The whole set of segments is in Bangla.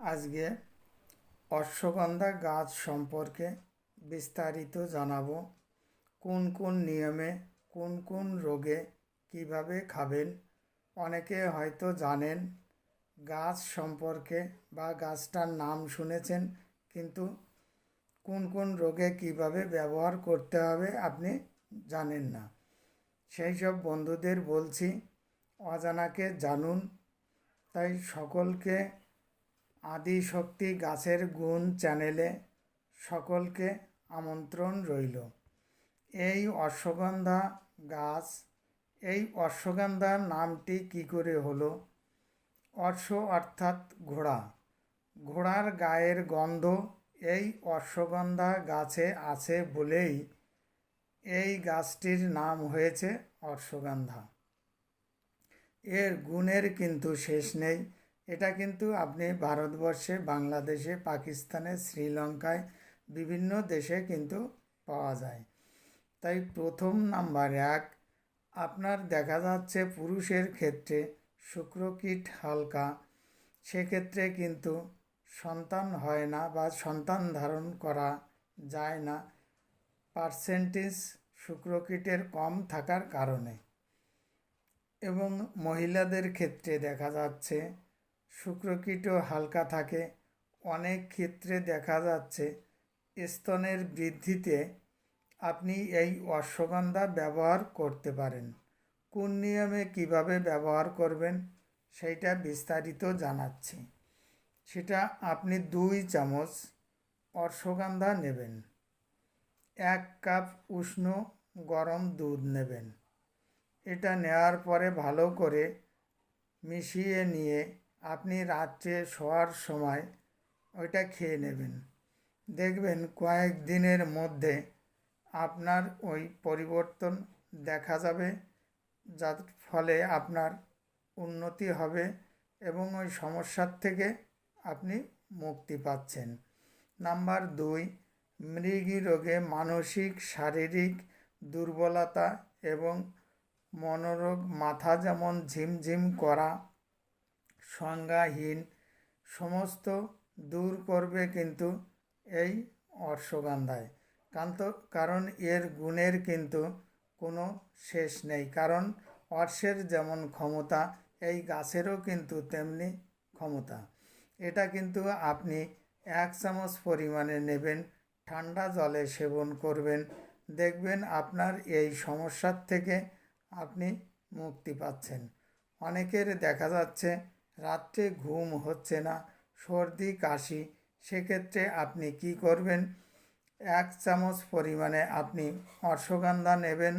আজকে অশ্বগন্ধা গাছ সম্পর্কে বিস্তারিত জানাব। কোন কোন নিয়মে কোন কোন রোগে কীভাবে খাবেন? অনেকে হয়তো জানেন, গাছ সম্পর্কে বা গাছটার নাম শুনেছেন, কিন্তু কোন কোন রোগে কীভাবে ব্যবহার করতে হবে আপনি জানেন না। সেই সব বন্ধুদের বলছি, অজানাকে জানুন। তাই সকলকে আদি শক্তি গাছের গুণ চ্যানেলে সকলকে আমন্ত্রণ রইল। এই অশ্বগন্ধা গাছ, এই অশ্বগন্ধার নামটি কি করে হলো? অশ্ব অর্থাৎ ঘোড়া। ঘোড়ার গায়ের গন্ধ এই অশ্বগন্ধা গাছে আছে বলেই এই গাছটির নাম হয়েছে অশ্বগন্ধা। এর গুণের কিন্তু শেষ নেই। এটা কিন্তু আপনি ভারতবর্ষে, বাংলাদেশে, পাকিস্তানে, শ্রীলঙ্কায় বিভিন্ন দেশে কিন্তু পাওয়া যায়। তাই প্রথম নাম্বার এক, আপনার দেখা যাচ্ছে পুরুষের ক্ষেত্রে শুক্রকীট হালকা, সেক্ষেত্রে কিন্তু সন্তান হয় না বা সন্তান ধারণ করা যায় না। পার্সেন্টেজ শুক্রকীটের কম থাকার কারণে। এবং মহিলাদের ক্ষেত্রে দেখা যাচ্ছে শুক্রকীটও হালকা থাকে। অনেক ক্ষেত্রে দেখা যাচ্ছে স্তনের বৃদ্ধিতে আপনি এই অশ্বগন্ধা ব্যবহার করতে পারেন। কোন নিয়মে কীভাবে ব্যবহার করবেন সেইটা বিস্তারিত জানাচ্ছি। সেটা আপনি দুই চামচ অশ্বগন্ধা নেবেন। এক কাপ উষ্ণ গরম দুধ নেবেন। এটা নেওয়ার পরে ভালো করে মিশিয়ে নিয়ে আপনি রাত্রে শোয়ার সময় ওইটা খেয়ে নেবেন। দেখবেন কয়েক দিনের মধ্যে আপনার ওই পরিবর্তন দেখা যাবে, যার ফলে আপনার উন্নতি হবে এবং ওই সমস্যার থেকে আপনি মুক্তি পাচ্ছেন। নাম্বার দুই, মৃগী রোগে মানসিক, শারীরিক দুর্বলতা এবং মনোরোগ, মাথা যেমন ঝিমঝিম করা সংজ্ঞাহীন সমস্ত দূর করবে কিন্তু এই অশ্বগন্ধায় কান্ত, কারণ এর গুণের কিন্তু কোনো শেষ নেই, কারণ অর্শের যেমন ক্ষমতা, এই গাছেরও কিন্তু তেমনি ক্ষমতা। এটা কিন্তু আপনি এক চামচ পরিমাণে নেবেন, ঠান্ডা জলে সেবন করবেন, দেখবেন আপনার এই সমস্যার থেকে আপনি মুক্তি পাচ্ছেন। অনেকের দেখা যাচ্ছে রাত্রে ঘুম হচ্ছে না। সর্দি, কাশি, সেক্ষেত্রে আপনি কি করবেন? এক চামচ পরিমাণে আপনি অশ্বগন্ধা নেবেন,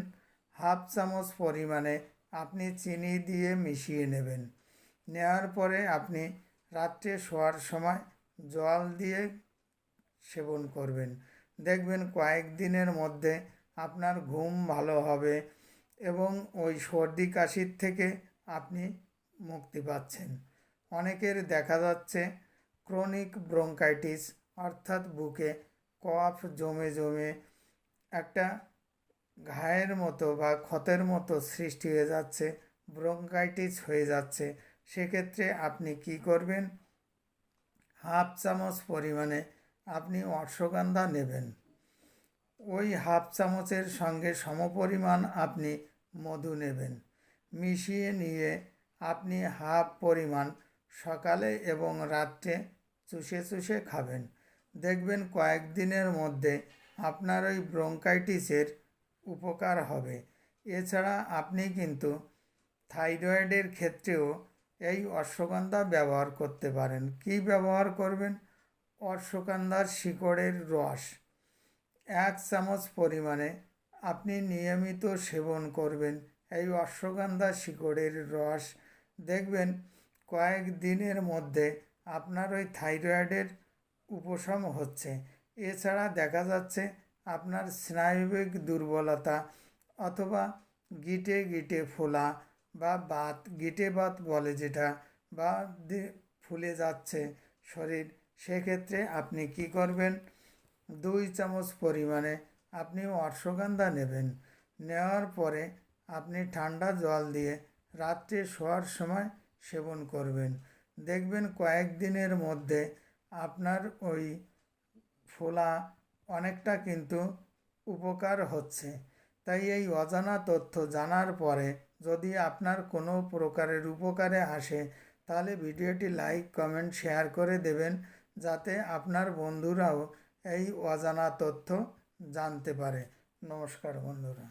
হাফ চামচ পরিমাণে আপনি চিনি দিয়ে মিশিয়ে নেবেন। নেওয়ার পরে আপনি রাত্রে শোয়ার সময় জল দিয়ে সেবন করবেন। দেখবেন কয়েক দিনের মধ্যে আপনার ঘুম ভালো হবে এবং ওই সর্দি, কাশির থেকে আপনি মুক্তি পাচ্ছেন। অনেকের দেখা যাচ্ছে ক্রনিক ব্রঙ্কাইটিস, অর্থাৎ বুকে কফ জমে জমে একটা ঘায়ের মতো বা ক্ষতের মতো সৃষ্টি হয়ে যাচ্ছে, ব্রঙ্কাইটিস হয়ে যাচ্ছে। সেক্ষেত্রে আপনি কি করবেন? হাফ চামচ পরিমাণে আপনি অশ্বগন্ধা নেবেন। ওই হাফ চামচের সঙ্গে সমপরিমাণ আপনি মধু নেবেন। মিশিয়ে নিয়ে আপনি হাফ পরিমাণ সকালে এবং রাত্রে চুষে চুষে খাবেন। দেখবেন কয়েকদিনের মধ্যে আপনার ওই ব্রঙ্কাইটিসের উপকার হবে। এছাড়া আপনি কিন্তু থাইরয়েডের ক্ষেত্রেও এই অশ্বগন্ধা ব্যবহার করতে পারেন। কি ব্যবহার করবেন? অশ্বগন্ধার শিকড়ের রস। এক চামচ পরিমাণে আপনি নিয়মিত সেবন করবেন। এই অশ্বগন্ধা শিকড়ের রস দেখবেন কয়েক দিনের মধ্যে আপনার ওই থাইরয়েডের উপশম হচ্ছে। এছাড়া দেখা যাচ্ছে আপনার স্নায়ুবিক দুর্বলতা অথবা গিটে গিটে ফোলা বা বাত, গিটে বাত বলে যেটা, বা ফুলে যাচ্ছে শরীর, সেক্ষেত্রে আপনি কি করবেন? দুই চামচ পরিমাণে আপনি অশ্বগন্ধা নেবেন। নেওয়ার পরে আপনি ঠান্ডা জল দিয়ে রাত্রে শোয়ার সময় সেবন করবেন। দেখবেন কয়েকদিনের মধ্যে আপনার ওই ফোলা অনেকটা কিন্তু উপকার হচ্ছে। তাই এই অজানা তথ্য জানার পরে যদি আপনার কোনো প্রকারের উপকারে আসে, তাহলে ভিডিওটি লাইক, কমেন্ট, শেয়ার করে দেবেন যাতে আপনার বন্ধুরাও এই অজানা তথ্য জানতে পারে। নমস্কার বন্ধুরা।